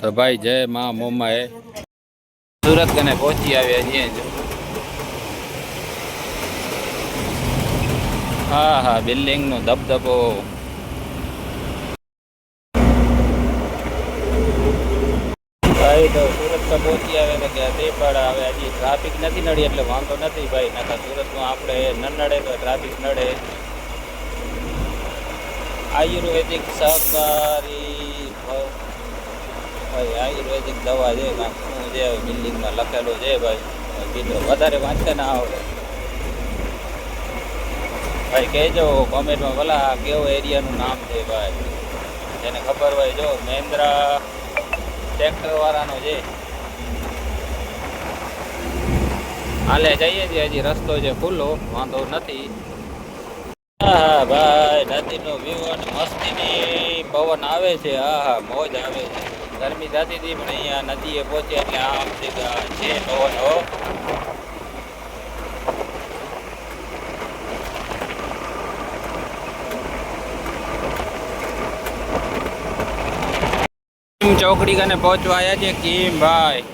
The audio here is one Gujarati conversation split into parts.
તો ભાઈ, જય મા મોમાએ. સુરત કને પહોંચી આવ્યા છીએ જો. હા હા, બિલ્ડિંગનો ધબધબો. ભાઈ, તો સુરત તો પહોંચી આવે તો કે તે પણ હવે હજી ટ્રાફિક નથી નડી એટલે વાંધો નથી ભાઈ, નકર સુરતમાં આપણે ન નડે તો ટ્રાફિક નડે. આયુર્વેદિક સહકારી ભાઈ, આયુર્વેદિક દવા છે શું છે, બિલ્ડિંગમાં લખેલું છે ભાઈ. મિત્રો વધારે વાંચે ના આવડે ભાઈ, કહેજો, કોમેન્ટમાં ભલા કેવો એરિયાનું નામ છે ભાઈ. જેને ખબર હોય જો, મહેન્દ્રા ટ્રેક્ટરવાળાનો છે. હાલે, જઈએ છીએ હજી. રસ્તો છે ખુલ્લો, વાંધો નથી. હા ભાઈ, નદીનો વ્યૂ અને મસ્તીની પવન આવે છે. હા હા મોજ આવે છે. ગરમી થતી હતી, પણ અહીંયા નદીએ પહોંચે એટલે આમ છે નવો કિમ ચોકડી કને પહોંચવા આવ્યા છે, કિમ ભાઈ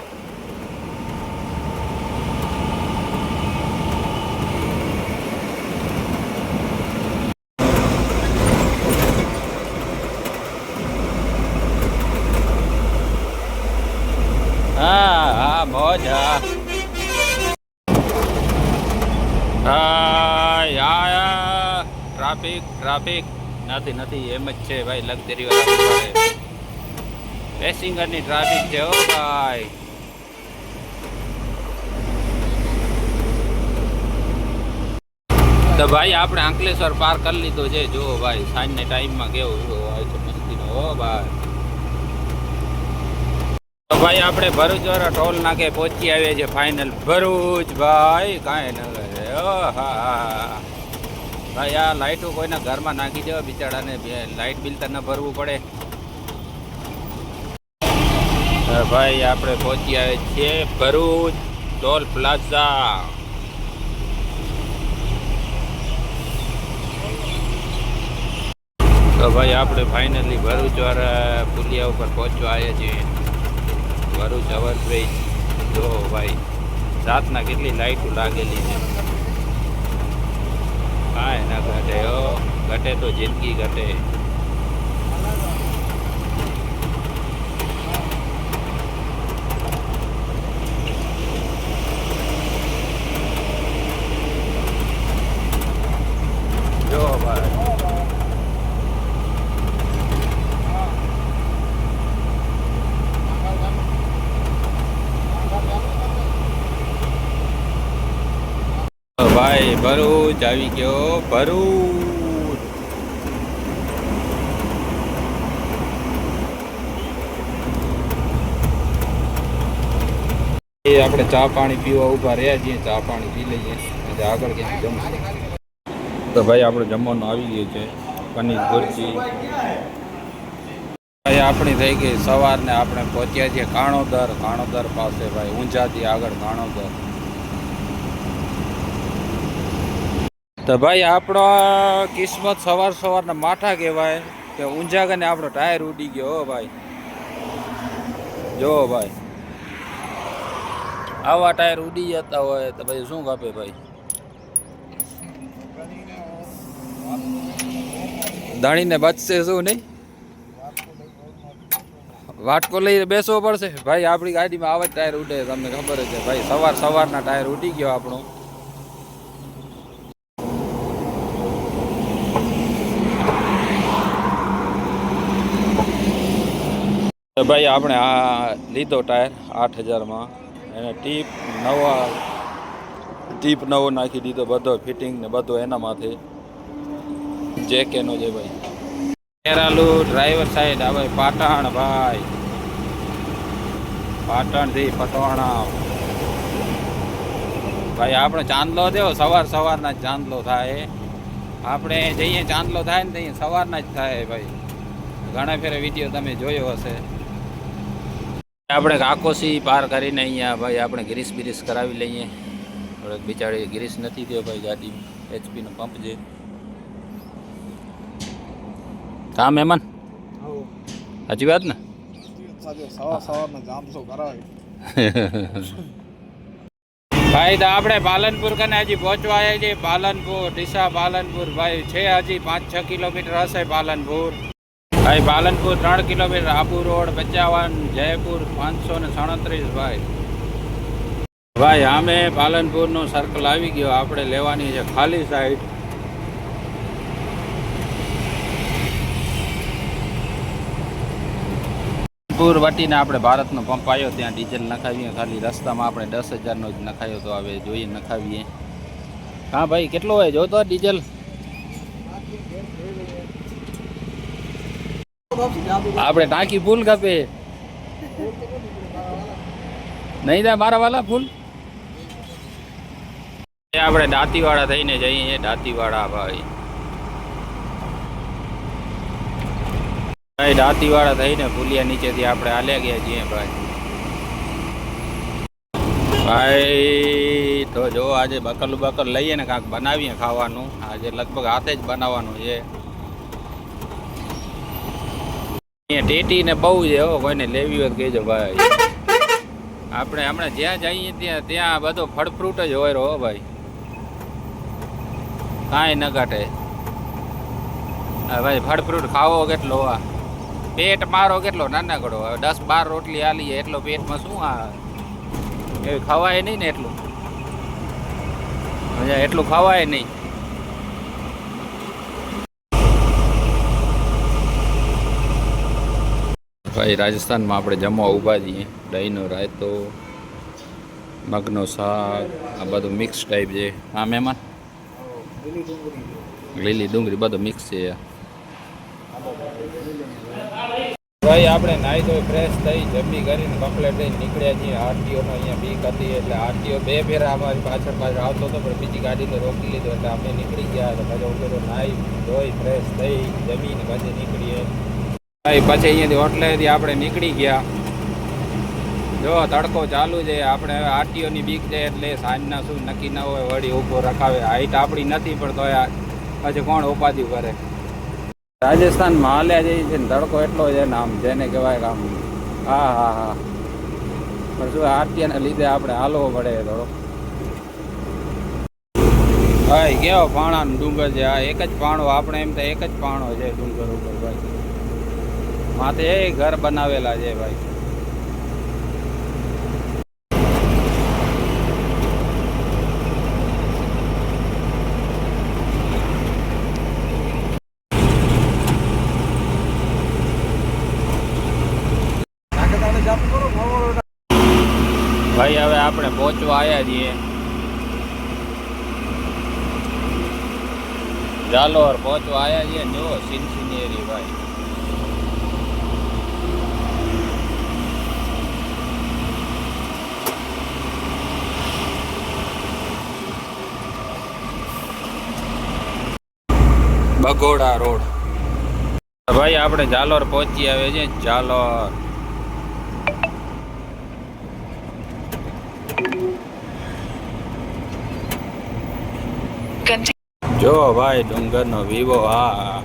હા હા મોજ હા હા યા ટ્રાફિક ટ્રાફિક નથી નથી, એમ જ છે ભાઈ લગઝરી વાળા પેસેન્જરની ટ્રાફિક છે હો ભાઈ. તો ભાઈ, આપણે અંકલેશ્વર પાર કરી લીધો છે. જુઓ ભાઈ, સાંજના ટાઈમમાં કેવો હોય છે, મસ્તીનો, હો ભાઈ. તો ભાઈ, આપણે ભરૂચ વાળા ટોલ નાકે પહોંચી આવ્યા છે ફાઇનલ ભરૂચ, ભાઈ, કાંઈ ન ઓ ભાઈ, આ લાઇટો કોઈના ઘરમાં નાખી દેવા બિચારાને. ને લાઇટ બિલ તને ભરવું પડે. ભાઈ, આપણે પહોંચી આવે છીએ ભરૂચ ટોલ પ્લાઝા. તો ભાઈ, આપણે ફાઇનલી ભરૂચ વાળા પુલિયા ઉપર પહોંચવા આવ્યા છીએ. ભરૂચ ઓવરબ્રિજ જો ભાઈ, રાતના કેટલી લાઈટો લાગેલી છે. કાંઈ ના ઘટે હો ઘટે તો જિંદગી ઘટે જો ભાઈ તો ભાઈ ભરૂચ ગયો ભરૂચ. એ આપણે ચા પાણી પીવા ઊભા રહ્યા છીએ, ચા પાણી પી લઈએ. આજે આગળ ક્યાંક જમશું. તો ભાઈ, આપણે જમવાનું આવી ગયું છે. પનીર ભુરજી. ભાઈ, આપણી થઈ ગઈ સવારને આપણે પહોંચ્યા છીએ કાણોદર. કાણોદર પાસે, ભાઈ, ઊંઝાથી આગળ કાણોદર. તો ભાઈ, આપણો કિસ્મત સવાર સવારના માઠા કહેવાય. કે ઊંઝા કને આપણો ટાયર ઉડી ગયો, હો ભાઈ. જો ભાઈ. આવા ટાયર ઉડી જતા હોય તો પછી શું કાપે ભાઈ? દાણીને બચશે શું નહીં? વાટકો લઈને બેસવો પડશે. ભાઈ, આપણી ગાડીમાં આવા જ ટાયર ઉડે તમને ખબર છે. ભાઈ, સવાર સવારના ટાયર ઉડી ગયો આપણો. ભાઈ, આપણે આ લીધો ટાયર આઠ હજારમાં. એને ટીપ નવા ટીપ નવો નાખી દીધો, બધો ફિટિંગ ને બધો એનામાંથી. માથે જેકેનો છે ભાઈ. કેરાલુ ડ્રાઈવર સાઈડ આવે પાટણ ભાઈ. પાટણથી પટવાણા. ભાઈ, આપણે ચાંદલો દેવો, સવાર સવારના જ ચાંદલો થાય. આપણે જઈએ, ચાંદલો થાય ને ત્યાં સવારના જ થાય ભાઈ. ઘણા ફેરે વીડિયો તમે જોયો હશે. આપણે કાકોસી પાર કરીને અહીંયા ભાઈ આપણે ગ્રીસ બિરીસ કરાવી લઈએ. થોડોક બિચારી ગ્રીસ નથી થયો ભાઈ ગાડી. એચપીનો પંપ છે. હા મહેમાન. સાચી વાત ને? ભાઈ તો આપણે પાલનપુર કને હજી પહોંચવા આવ્યા છીએ. પાલનપુર ડીસા પાલનપુર. ભાઈ છે હજી પાંચ છ કિલોમીટર હશે પાલનપુર. ભાઈ પાલનપુર ત્રણ કિલોમીટર, આબુ રોડ પચાવન જયપુર પાંચસો ને સાડત્રીસ ભાઈ. ભાઈ, આમે પાલનપુરનું સર્કલ આવી ગયો. આપણે લેવાની છે ખાલી સાઈડ પાલનપુર વટીને આપણે ભારતનો પંપ આવ્યો. ત્યાં ડીઝલ નખાવીએ. ખાલી રસ્તામાં આપણે દસ હજારનો જ નખાયો તો હવે જોઈએ, નખાવીએ. હા ભાઈ, કેટલો હોય? જોતો ડીઝલ આપણે ટાંકી ફૂલ કાપે નહીં થાય મારા વાલા ફૂલ? આપણે દાંતીવાળા થઈને જઈએ દાંતીવાળા ભાઈ. ભાઈ દાંતીવાળા થઈને ફૂલિયા નીચેથી આપણે હાલ્યા ગયા છીએ ભાઈ. ભાઈ, તો જો આજે બકલ બકલ લઈએ ને કાંક બનાવીએ ખાવાનું. આજે લગભગ હાથે જ બનાવવાનું છે અહીંયા ટેટી ને બહુ છે હો કોઈને લેવી હોય કહેજો ભાઈ. આપણે હમણાં જ્યાં જઈએ ત્યાં ત્યાં બધો ફળ ફ્રૂટ જ હોય રહો ભાઈ. કાંઈ ન ઘટે. ભાઈ ફળ ફ્રૂટ ખાવો કેટલો આ? પેટ મારો કેટલો નાનકડો હવે દસ બાર રોટલી આલીએ એટલો પેટમાં શું આ? એ ખવાય નહીં ને એટલું. એટલું ખવાય નહીં. ભાઈ, રાજસ્થાનમાં આપણે જમવા ઊભા છીએ. દહીંનો રાયતો, મગનો શાક, આ બધું મિક્સ ટાઈપ છે. હા, મહેમાન? લીલી ડુંગળી, બધું મિક્સ છે. ભાઈ, આપણે નાહી ધોઈ ફ્રેશ થઈ, જમી કરીને કમ્પ્લેટ થઈને નીકળ્યા છીએ. આરટીઓનો અહીંયા બીક હતી એટલે આરટીઓ બે ફેરા અમારી પાછળ પાછળ આવતો હતો, પણ બીજી ગાડીને રોકી લીધો. એટલે અમે નીકળી ગયા. તો પછી ઉભેલો નાહી ધોઈ ફ્રેશ થઈ, જમીને પછી નીકળીએ. ભાઈ, પછી અહીંયાથી હોટલેથી આપણે નીકળી ગયા. જો, તડકો ચાલુ છે. આપણે હવે આરટીઓની બીક છે એટલે સાંજના શું નક્કી ન હોય, વળી ઊભો રખાવે. હાઈટ આપણી નથી, પણ તો પછી કોણ ઉપાધિ કરે રાજસ્થાનમાં હાલ્યા જઈએ છે ને, તડકો એટલો છે ને આમ, જેને કહેવાય કે આમ, હા હા હા. પણ શું, આરટીઓને લીધે આપણે હાલવો પડે થોડો. ભાઈ, કેવો પાણાનો ડુંગર છે? આ એક જ પાણો, આપણે એમ તો એક જ પાણો છે ડુંગર ઉપર, ભાઈ. માથે એ ઘર બનાવેલા છે ભાઈ. ભાઈ, હવે આપણે પહોંચવા આવ્યા છીએ. જાલોર પહોંચવા આવ્યા છીએ. જો જુઓ સિનસિનેરી ભાઈ. બગોડા રોડ. ભાઈ આપણે જાલોર પહોંચી આવે છે? જાલોર જો ભાઈ ડુંગરનો વિવો હા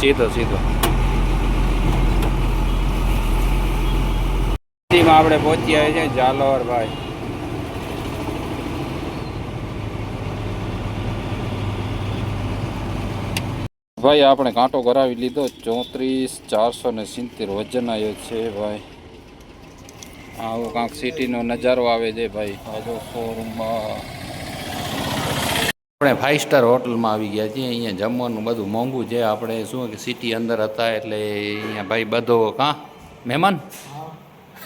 સીધો સીધો. સિટીમાં આપણે પહોંચી આવ્યા છે ઝાલોર ભાઈ. ભાઈ, આપણે કાંટો કરાવી લીધો. ચોત્રીસ, ચારસો ને સિત્તેર વજન આવ્યો છે ભાઈ. આવો કાંક સિટીનો નજારો આવે છે ભાઈ. આજો શોરૂમમાં આપણે ફાઇવ સ્ટાર હોટલમાં આવી ગયા છીએ. અહીંયા જમવાનું બધું મોંઘું છે. આપણે શું કે સિટી અંદર હતા એટલે અહીંયા ભાઈ બધો, કાં, મહેમાન?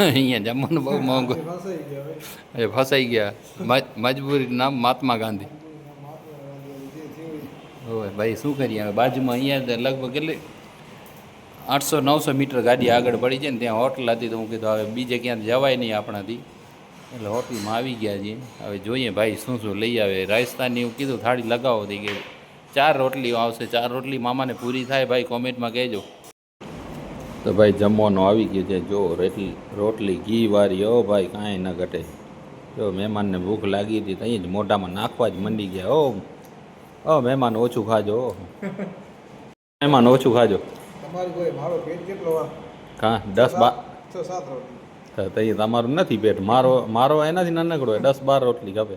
અહીંયા જમવાનું બહુ મોંઘું. એ ફસાઈ ગયા મજ- મજબૂરી નામ મહાત્મા ગાંધી. હોય ભાઈ શું કરીએ? હવે બાજુમાં અહીંયા લગભગ કેટલી આઠસો નવસો મીટર ગાડી આગળ પડી છે ને ત્યાં હોટલ હતી તો હું કીધું હવે બીજે ક્યાં જવાય નહીં આપણાથી. એટલે હોટલમાં આવી ગયા છીએ. હવે જોઈએ ભાઈ શું શું લઈ આવે. રાજસ્થાનની હું કીધું થાળી લગાવો. થઈ કે ચાર રોટલીઓ આવશે. ચાર રોટલી મામાને પૂરી થાય. ભાઈ કોમેન્ટમાં કહેજો. તો ભાઈ જમવાનું આવી ગયું છે. જો રોટલી રોટલી ઘી વાળી હો ભાઈ કાંઈ ન ઘટે. જો મહેમાનને ભૂખ લાગી હતી તો અહીં જ મોઢામાં નાખવા જ મંડી ગયા ઓ ઓ મહેમાન ઓછું ખાજો મહેમાન ઓછું ખાજો. વાર કા દસ બાર તો અહીં તમારું નથી પેટ. મારો મારો એનાથી નાનકડો દસ બાર રોટલી ખપે